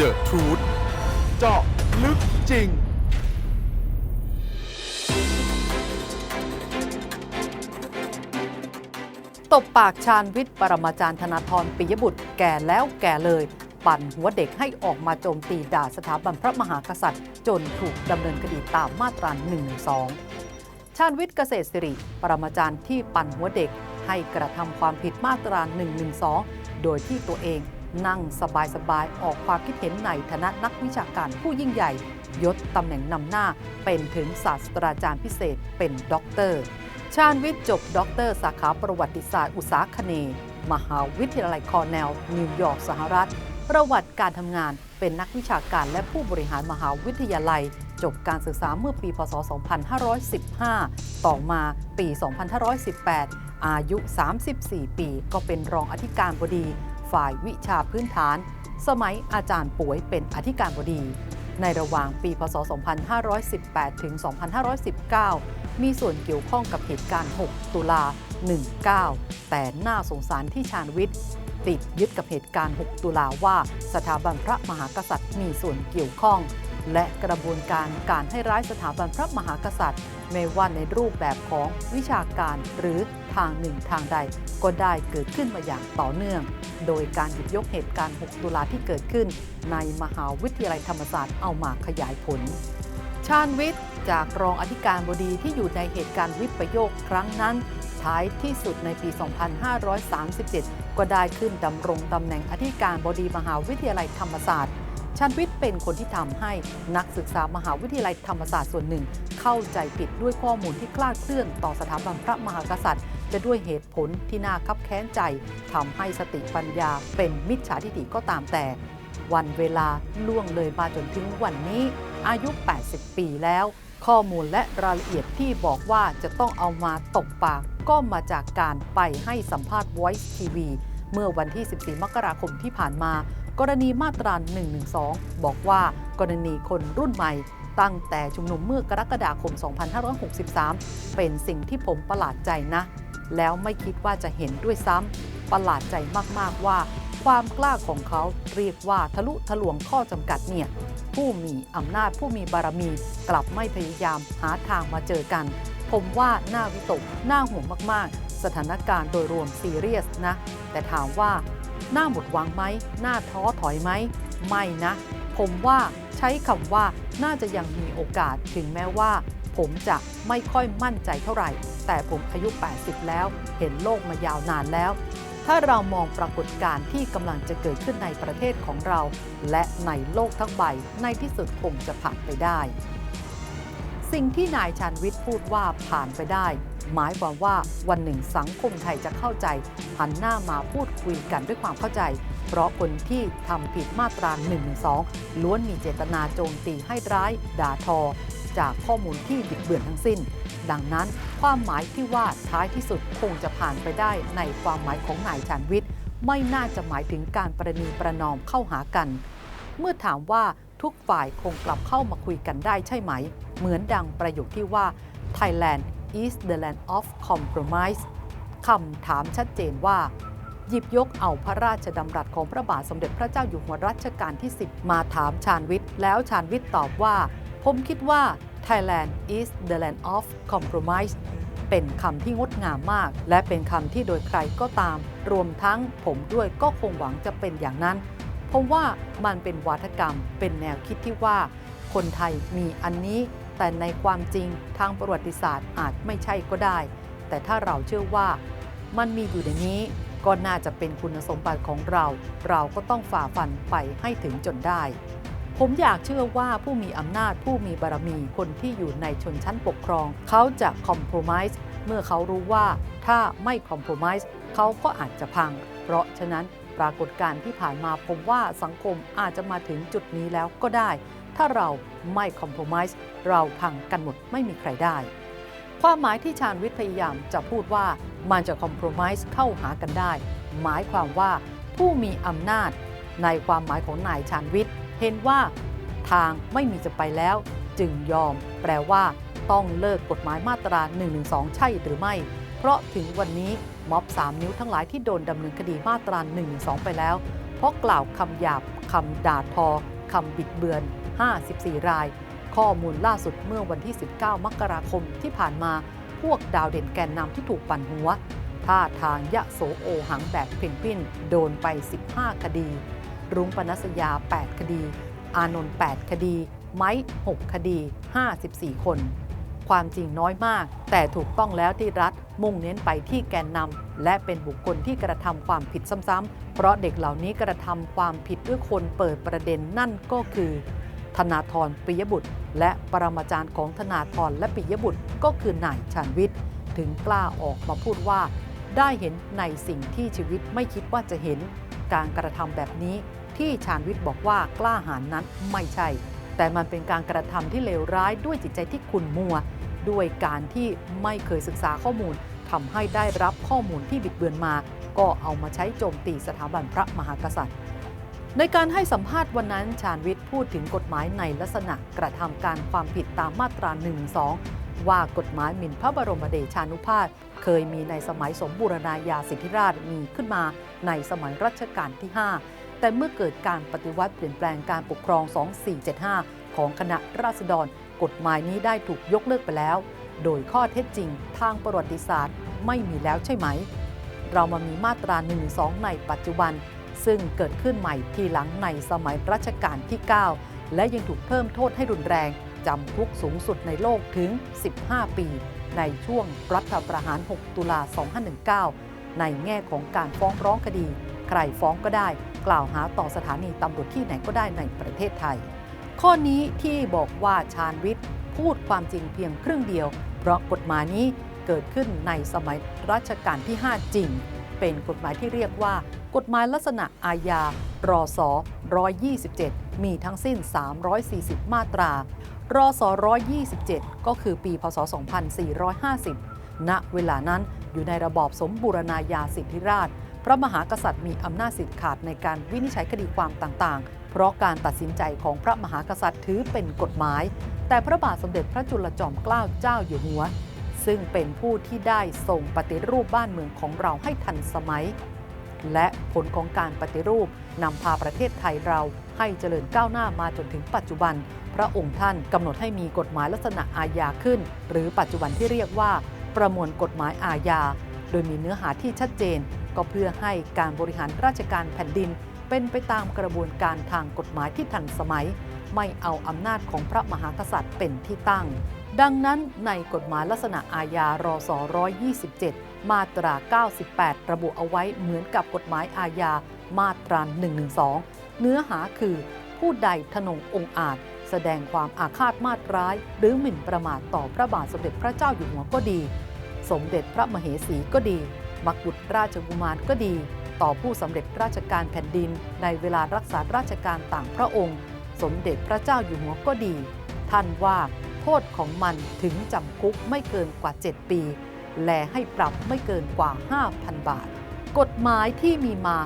The Truth เจาะลึกจริง ตบปากชาญวิทย์ ปรมาจารย์ธนาธรปิยบุตรแก่แล้วแก่เลย ปั่นหัวเด็กให้ออกมาโจมตีด่าสถาบันพระมหากษัตริย์ จนถูกดำเนินคดีตามมาตรา 112 ชาญวิทย์เกษตรสิริ ปรมาจารย์ที่ปั่นหัวเด็กให้กระทำความผิดมาตรา 112 โดยที่ตัวเอง นั่งสบายๆ ออกความคิดเห็นในฐานะนักวิชาการผู้ยิ่งใหญ่ ยศตำแหน่งนำหน้าเป็นถึงศาสตราจารย์พิเศษเป็นด็อกเตอร์ ชาญวิทย์จบด็อกเตอร์สาขาประวัติศาสตร์อุตสาคเน มหาวิทยาลัยคอร์เนลนิวยอร์กสหรัฐ ประวัติการทำงานเป็นนักวิชาการและผู้บริหารมหาวิทยาลัย จบการศึกษาเมื่อปี พศ 2515 ต่อมาปี 2518 อายุ 34 ปี ก็เป็นรองอธิการบดี ฝ่ายวิชาพื้นฐาน สมัยอาจารย์ป่วยเป็นอธิการบดี ในระหว่างปีพศ 2518 ถึง 2519 มีส่วนเกี่ยวข้องกับเหตุการณ์ 6 ตุลา 19 แต่น่าสงสารที่ชาญวิทย์ ติดยึดกับเหตุการณ์ 6 ตุลาว่าสถาบันพระมหากษัตริย์มีส่วนเกี่ยวข้อง และกระบวนการการให้ร้ายสถาบันพระมหากษัตริย์ไม่ว่าในรูปแบบของวิชาการหรือ ทางหนึ่งทางใด ก็ได้เกิดขึ้นมาอย่างต่อเนื่อง โดยการหยิบยกเหตุการณ์ 6 ตุลาที่เกิดขึ้น ในมหาวิทยาลัยธรรมศาสตร์เอามาขยายผล ชาญวิทย์จากรองอธิการบดีที่อยู่ในเหตุการณ์วิปโยคครั้งนั้นท้ายที่สุดในปี 2537 ก็ได้ขึ้นดำรงตำแหน่งอธิการบดีมหาวิทยาลัยธรรมศาสตร์ ชาญวิทย์เป็นคนที่ทำให้นักศึกษามหาวิทยาลัยธรรมศาสตร์ส่วนหนึ่ง เข้าใจผิดด้วยข้อมูลที่คลาดเคลื่อนต่อสถาบันพระมหากษัตริย์จะด้วยเหตุผลที่น่าคับแค้นใจทำให้สติปัญญาเป็นมิจฉาทิฏฐิก็ตามแต่ วันเวลาล่วงเลยมาจนถึงวันนี้ อายุ 80 ปีแล้ว ข้อมูลและรายละเอียดที่บอกว่าจะต้องเอามาตบปากก็มาจากการไปให้สัมภาษณ์ Voice TV เมื่อวันที่ 14 มกราคมที่ผ่านมา กรณีมาตรา 112 บอกว่ากรณีคนรุ่นใหม่ ตั้งแต่ชุมนุมเมื่อกรกฎาคม 2563 เป็นสิ่งที่ผมประหลาดใจนะ แล้วไม่คิดว่าจะเห็นด้วยซ้ำประหลาดใจมาก ๆ ว่า ความกล้าของเขาเรียกว่าทะลุทะลวงข้อจำกัดเนี่ยผู้มีอำนาจผู้มีบารมี กลับไม่พยายามหาทางมาเจอกัน ผมว่าน่าวิตกน่าห่วงมาก ๆ สถานการณ์โดยรวมซีเรียสนะ แต่ถามว่า น่าหมดหวังไหมน่าท้อถอยไหม ไม่นะ ผมว่าใช้คำว่าน่าจะยังมีโอกาสถึงแม้ว่า ผมจะไม่ค่อยมั่นใจเท่าไหร่ แต่ผมอายุ 80 แล้ว เห็นโลกมายาวนานแล้ว ถ้าเรามองปรากฏการณ์ที่กำลังจะเกิดขึ้นในประเทศของเรา และในโลกทั้งใบ ในที่สุดคงจะผ่านไปได้ สิ่งที่นายชาญวิทย์พูดว่าผ่านไปได้ หมายความว่าวันหนึ่งสังคมไทยจะเข้าใจ หันหน้ามาพูดคุยกันด้วยความเข้าใจ เพราะคนที่ทำผิดมาตรา1นึล้วนมีเจตนาโจมตีให้ร้าย ด่าทอ จากข้อมูลที่บิดเบือนทั้งสิ้น ดังนั้นความหมายที่ว่าท้ายที่สุดคงจะผ่านไปได้ในความหมายของนายชาญวิทย์ ไม่น่าจะหมายถึงการประนีประนอมเข้าหากัน เมื่อถามว่าทุกฝ่ายคงกลับเข้ามาคุยกันได้ใช่ไหม เหมือนดังประโยคที่ว่า Thailand is the land of compromise คำถามชัดเจนว่า หยิบยกเอาพระราชดำรัสของพระบาทสมเด็จพระเจ้าอยู่หัวรัชกาลที่ 10 มาถามชาญวิทย์ แล้วชาญวิทย์ตอบว่า ผมคิดว่า Thailand is the land of compromise เป็นคำที่งดงามมาก และเป็นคำที่โดยใครก็ตาม รวมทั้งผมด้วยก็คงหวังจะเป็นอย่างนั้น ผมว่ามันเป็นวาทกรรมเป็นแนวคิดที่ว่า คนไทยมีอันนี้ แต่ในความจริงทางประวัติศาสตร์อาจไม่ใช่ก็ได้ แต่ถ้าเราเชื่อว่า มันมีอยู่ในนี้ก็น่าจะเป็นคุณสมบัติของเรา เราก็ต้องฝ่าฟันไปให้ถึงจนได้ ผมอยากเชื่อว่าผู้มีอำนาจผู้มีบารมีคนที่อยู่ในชนชั้นปกครอง เขาจะคอม p r o m i s เมื่อเขารู้ว่าถ้าไม่คอม p r o m i s เขาก็อาจจะพัง เพราะฉะนั้นปรากฏการณ์ที่ผ่านมาผมว่าสังคมอาจจะมาถึงจุดนี้แล้วก็ได้ ถ้าเราไม่คอม p r o m i s เราพังกันหมดไม่มีใครได้ ความหมายที่ชาญวิทย์พยายามจะพูดว่ามันจะคอม p r o m i s เข้าหากันได้ หมายความว่าผู้มีอำนาจ ในความหมายของนายชาญวิทย์ เห็นว่าทางไม่มีจะไปแล้ว จึงยอม แปลว่า ต้องเลิกกฎหมายมาตรา 112 ใช่หรือไม่ เพราะถึงวันนี้ม็อบ3นิ้วทั้งหลายที่โดนดำเนินคดีมาตรา 112 ไปแล้วผราะกล่าวคำหยาบคำด่าทอคำบิดเบือน 54 ราย ข้อมูลล่าสุดเมื่อวันที่ 19 มกราคมที่ผ่านมา พวกดาวเด่นแกนนำที่ถูกปั่นหัวท่าทางยะโสโอหังแบบเพนกวินโดนไป 15 คดี รุ้งปนัสยา 8 คดี อานนท์ 8 คดี ไม้ 6 คดี 54 คน ความจริงน้อยมาก แต่ถูกต้องแล้วที่รัฐมุ่งเน้นไปที่แกนนำและเป็นบุคคลที่กระทำความผิดซ้ำๆ เพราะเด็กเหล่านี้กระทำความผิดด้วยคนเปิดประเด็นนั่นก็คือ ธนาธรปิยบุตร และปรมาจารย์ของธนาธรและปิยบุตรก็คือนายชาญวิทย์ ถึงกล้าออกมาพูดว่า ได้เห็นในสิ่งที่ชีวิตไม่คิดว่าจะเห็น การกระทำแบบนี้ที่ชาญวิทย์บอกว่ากล้าหาญนั้นไม่ใช่ แต่มันเป็นการกระทำที่เลวร้ายด้วยจิตใจที่ขุ่นมัว ด้วยการที่ไม่เคยศึกษาข้อมูลทำให้ได้รับข้อมูลที่บิดเบือนมา ก็เอามาใช้โจมตีสถาบันพระมหากษัตริย์ ในการให้สัมภาษณ์วันนั้นชาญวิทย์พูดถึงกฎหมายในลักษณะกระทำการความผิดตามมาตรา1ว่ากฎหมายหมิ่นพระบรมเดชานุภาพ เคยมีในสมัยสมบูรณาญาสิทธิราชมีขึ้นมาในสมัยรัชกาลที่ 5 แต่เมื่อเกิดการปฏิวัติเปลี่ยนแปลงการปกครอง 2475 ของคณะราษฎร กฎหมายนี้ได้ถูกยกเลิกไปแล้ว โดยข้อเท็จจริงทางประวัติศาสตร์ไม่มีแล้วใช่ไหม เรามามีมาตรา1ในปัจจุบัน ซึ่งเกิดขึ้นใหม่ทีหลังในสมัยรัชกาลที่ 9 และยังถูกเพิ่มโทษให้รุนแรง จำคุกสูงสุดในโลกถึง 15 ปี ในช่วงรัฐประหาร 6 ตุลา 2519 ในแง่ของการฟ้องร้องคดี ใครฟ้องก็ได้ กล่าวหาต่อสถานีตำรวจที่ไหนก็ได้ในประเทศไทย ข้อนี้ที่บอกว่าชาญวิทย์พูดความจริงเพียงครึ่งเดียว เพราะกฎหมายนี้เกิดขึ้นในสมัยรัชกาลที่ 5 จริง เป็นกฎหมายที่เรียกว่า กฎหมายลักษณะอาญารอส127 มีทั้งสิ้น 340 มาตรารอส127 ก็คือปี พศ 2450 ณ เวลานั้นอยู่ในระบอบสมบูรณาญาสิทธิราช พระมหากษัตริย์มีอำนาจสิทธิ์ขาดในการวินิจฉัยคดีความต่างๆ เพราะการตัดสินใจของพระมหากษัตริย์ถือเป็นกฎหมาย แต่พระบาทสมเด็จพระจุลจอมเกล้าเจ้าอยู่หัว ซึ่งเป็นผู้ที่ได้ทรงปฏิรูปบ้านเมืองของเราให้ทันสมัย และผลของการปฏิรูปนำพาประเทศไทยเราให้เจริญก้าวหน้ามาจนถึงปัจจุบัน พระองค์ท่านกำหนดให้มีกฎหมายลักษณะอาญาขึ้น หรือปัจจุบันที่เรียกว่า ประมวลกฎหมายอาญา โดยมีเนื้อหาที่ชัดเจน ก็เพื่อให้การบริหารราชการแผ่นดิน เป็นไปตามกระบวนการทางกฎหมายที่ทันสมัย ไม่เอาอำนาจของพระมหากษัตริย์เป็นที่ตั้ง ดังนั้นในกฎหมายลักษณะอาญารอส127 มาตรา 98 ระบุเอาไว้เหมือนกับกฎหมายอาญามาตรา 112 เนื้อหาคือ ผู้ใดทนงองอาจ แสดงความอาฆาตมาตร้าย หรือหมิ่นประมาทต่อพระบาทสมเด็จพระเจ้าอยู่หัวก็ดี สมเด็จพระมเหสีก็ดีมักบุตรราชกุมารก็ดี ต่อผู้สำเร็จราชการแผ่นดิน ในเวลารักษาราชการต่างพระองค์ สมเด็จพระเจ้าอยู่หัวก็ดี ท่านว่า โทษของมันถึงจำคุกไม่เกินกว่า 7 ปี และให้ปรับไม่เกินกว่า 5,000 บาท กฎหมายที่มีมา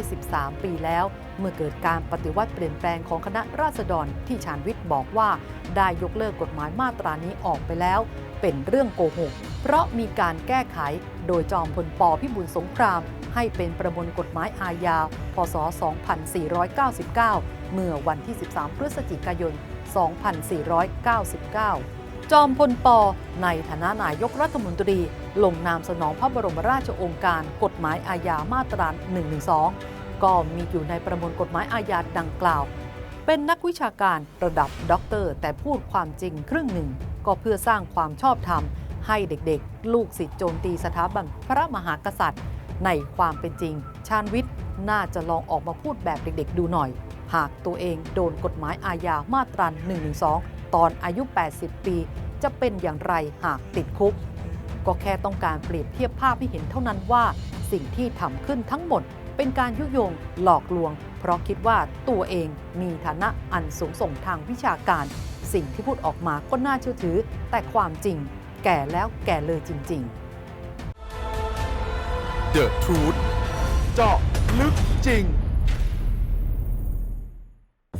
113 ปีแล้ว เมื่อเกิดการปฏิวัติเปลี่ยนแปลงของคณะราษฎรที่ชาญวิทย์บอกว่า ได้ยกเลิกกฎหมายมาตรานี้ออกไปแล้ว เป็นเรื่องโกหก เพราะมีการแก้ไขโดยจอมพลปพิบูลสงคราม ให้เป็นประมวลกฎหมายอาญา พศ 2499 เมื่อวันที่ 13 พฤศจิกายน 2499 จอมพลปในฐานะนายกรัฐมนตรี ลงนามสนองพระบรมราชโองการกฎหมายอาญามาตรา 112 ก็มีอยู่ในประมวลกฎหมายอาญาดังกล่าว เป็นนักวิชาการระดับด็อกเตอร์ แต่พูดความจริงครึ่งหนึ่ง ก็เพื่อสร้างความชอบธรรม ให้เด็กๆ ลูกศิษย์โจมตีสถาบันพระมหากษัตริย์ ในความเป็นจริง ชาญวิทย์น่าจะลองออกมาพูดแบบเด็กๆ ดูหน่อย หากตัวเองโดนกฎหมายอาญามาตรา112 ตอนอายุ 80 ปี จะเป็นอย่างไรหากติดคุก ก็แค่ต้องการเปรียบเทียบภาพให้เห็นเท่านั้นว่าสิ่งที่ทำขึ้นทั้งหมด เป็นการยุยงหลอกลวง เพราะคิดว่าตัวเองมีฐานะอันสูงส่งทางวิชาการ สิ่งที่พูดออกมาก็น่าเชื่อถือ แต่ความจริง แก่แล้วแก่เลยจริง ๆ The Truth เจาะลึกจริง